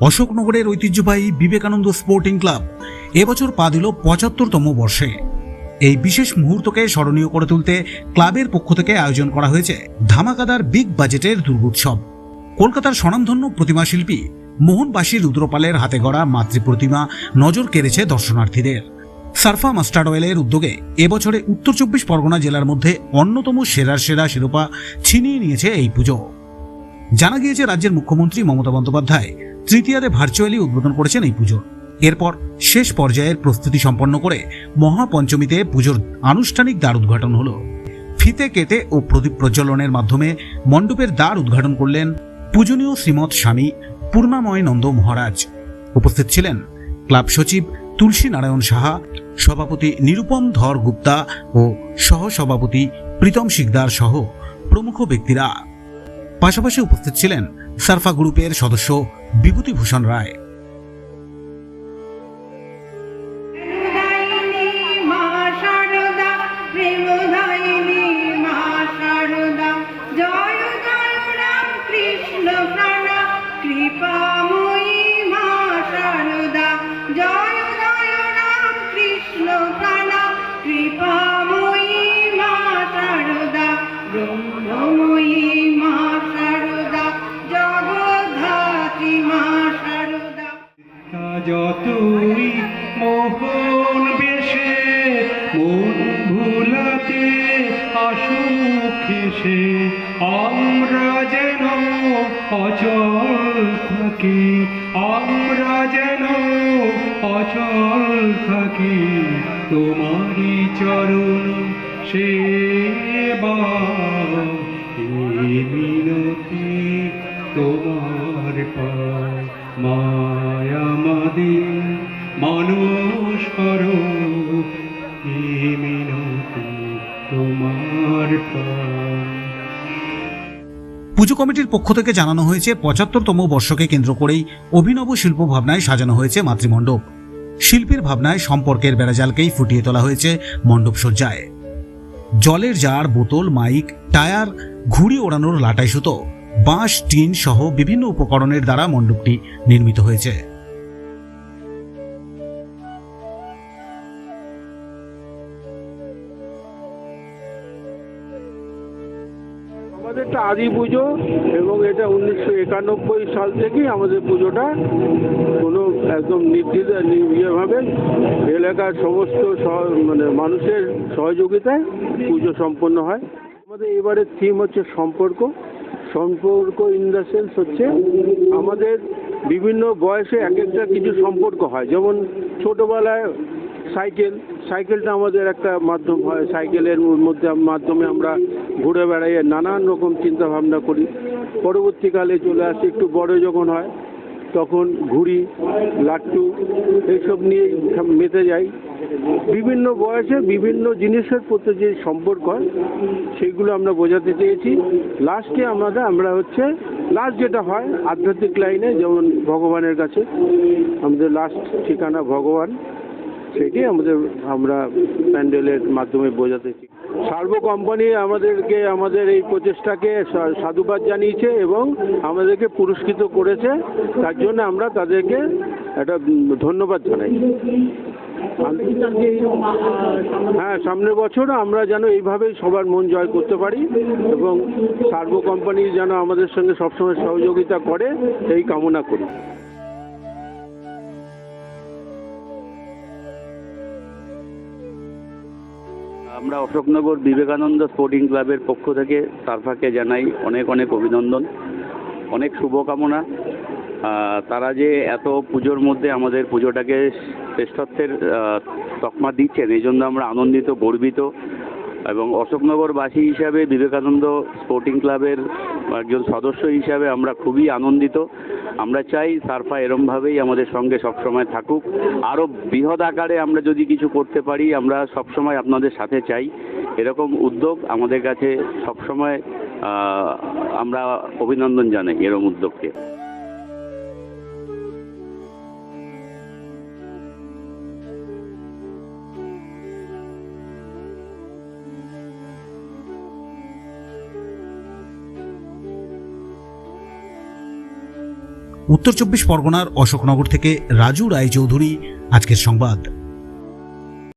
অশোকনগরের ঐতিহ্যবাহী Vivekananda sporting club এবছর পা দিল পঁচাত্তরতম বর্ষে। এই বিশেষ মুহূর্তকে স্মরণীয় করে তুলতে ক্লাবের পক্ষ থেকে আয়োজন করা হয়েছে ধামাকাদার বিগ বাজেটের দুর্গোৎসব। কলকাতার স্বনামধন্য প্রতিমা শিল্পী মোহনবাসী রুদ্রপালের হাতে গড়া মাতৃ প্রতিমা নজর কেড়েছে দর্শনার্থীদের। সারফা মাস্টার্ড অয়েলের উদ্যোগে এবছরে উত্তর চব্বিশ পরগনা জেলার মধ্যে অন্যতম সেরার সেরা শিরোপা ছিনিয়ে নিয়েছে এই পুজো। জানা গিয়েছে রাজ্যের মুখ্যমন্ত্রী মমতা বন্দ্যোপাধ্যায় তৃতীয়ারে ভার্চুয়ালি উদ্বোধন করেছেন এই পুজোর এরপর শেষ পর্যায়ের প্রস্তুতি সম্পন্ন করে মহাপঞ্চমীতে পুজোর আনুষ্ঠানিক দ্বার উদ্ঘাটন হলো। ফিতে কেটে ও প্রদীপ প্রজ্বলনের মাধ্যমে মণ্ডপের দ্বার উদ্ঘাটন করলেন পূজনীয় শ্রীমৎ স্বামী পূর্ণাময় নন্দ মহারাজ। উপস্থিত ছিলেন ক্লাব সচিব তুলসী নারায়ণ সাহা, সভাপতি নিরুপম ধর গুপ্তা ও সহসভাপতি প্রীতম শিকদার সহ প্রমুখ ব্যক্তিরা। পাশাপাশি উপস্থিত ছিলেন সারফা গ্রুপের সদস্য বিভূতিভূষণ রায়। যতই মোহন বেশে, মন ভুলাতে আসুক এসে, আমরা যেন অচল থাকি, আমরা যেন অচল থাকি, তোমারই চরণ এই মিনতি তোমার পায়। মায়ামাদিন করো পুজো কমিটির পক্ষ থেকে জানানো হয়েছে, পঁচাত্তরতম বর্ষকে কেন্দ্র করেই অভিনব শিল্প ভাবনায় সাজানো হয়েছে মাতৃমণ্ডপ। শিল্পীর ভাবনায় সম্পর্কের বেড়াজালকেই ফুটিয়ে তোলা হয়েছে মণ্ডপ সজ্জায় জলের জার, বোতল, মাইক, টায়ার, ঘুড়ি ওড়ানোর লাটাই সুতো, বাঁশ, টিন সহ বিভিন্ন উপকরণের দ্বারা মণ্ডপটি নির্মিত হয়েছে। আমাদের একটা আদি পুজো এবং এটা উনিশশো একানব্বই সাল থেকেই আমাদের পুজোটা কোনো একদম নির্দিষ্ট ইয়েভাবে এলাকার সমস্ত মানে মানুষের সহযোগিতায় পুজো সম্পন্ন হয়। আমাদের এবারের থিম হচ্ছে সম্পর্ক। সম্পর্ক ইন দ্য সেন্স হচ্ছে আমাদের বিভিন্ন বয়সে এক একটা কিছু সম্পর্ক হয়। যেমন ছোটোবেলায় সাইকেল, সাইকেলটা আমাদের একটা মাধ্যম হয়। সাইকেলের মধ্যে মাধ্যমে আমরা ঘুরে বেড়াইয়ে নানান রকম চিন্তা ভাবনা করি। পরবর্তীকালে চলে আসি, একটু বড় যখন হয়, তখন ঘুড়ি, লাট্টু এইসব নিয়ে মেতে যাই। বিভিন্ন বয়সে বিভিন্ন জিনিসের প্রতি যে সম্পর্ক হয়, সেইগুলো আমরা বোঝাতে চেয়েছি। লাস্টে আমাদের, আমরা হচ্ছে লাস্ট যেটা হয়, আধ্যাত্মিক লাইনে যেমন ভগবানের কাছে, আমাদের লাস্ট ঠিকানা ভগবান, সেটি আমাদের, আমরা প্যান্ডেলের মাধ্যমে বোঝাতে সার্ব কোম্পানি আমাদেরকে, আমাদের এই প্রচেষ্টাকে সাধুবাদ জানিয়েছে এবং আমাদেরকে পুরস্কৃত করেছে। তার জন্য আমরা তাদেরকে একটা ধন্যবাদ জানাই। হ্যাঁ সামনের বছর আমরা যেন এইভাবেই সবার মন জয় করতে পারি এবং সার্ব কোম্পানি যেন আমাদের সঙ্গে সবসময় সহযোগিতা করে এই কামনা করি। আমরা অশোকনগর বিবেকানন্দ স্পোর্টিং ক্লাবের পক্ষ থেকে সারফাকে জানাই অনেক অনেক অভিনন্দন, অনেক শুভকামনা। তারা যে এত পুজোর মধ্যে আমাদের পুজোটাকে শ্রেষ্ঠত্বের তকমা দিচ্ছেন, এই জন্য আমরা আনন্দিত, গর্বিত। এবং অশোকনগরবাসী হিসাবে বিবেকানন্দ স্পোর্টিং ক্লাবের একজন সদস্য হিসাবে আমরা খুবই আনন্দিত। আমরা চাই সারফা এরমভাবেই আমাদের সঙ্গে সবসময় থাকুক। আরও বৃহৎ আকারে আমরা যদি কিছু করতে পারি, আমরা সবসময় আপনাদের সাথে চাই। এরকম উদ্যোগ আমাদের কাছে সবসময় আমরা অভিনন্দন জানাই এরম উদ্যোগকে। উত্তর চব্বিশ পরগনার অশোকনগর থেকে রাজু রায়চৌধুরী আজকের সংবাদ।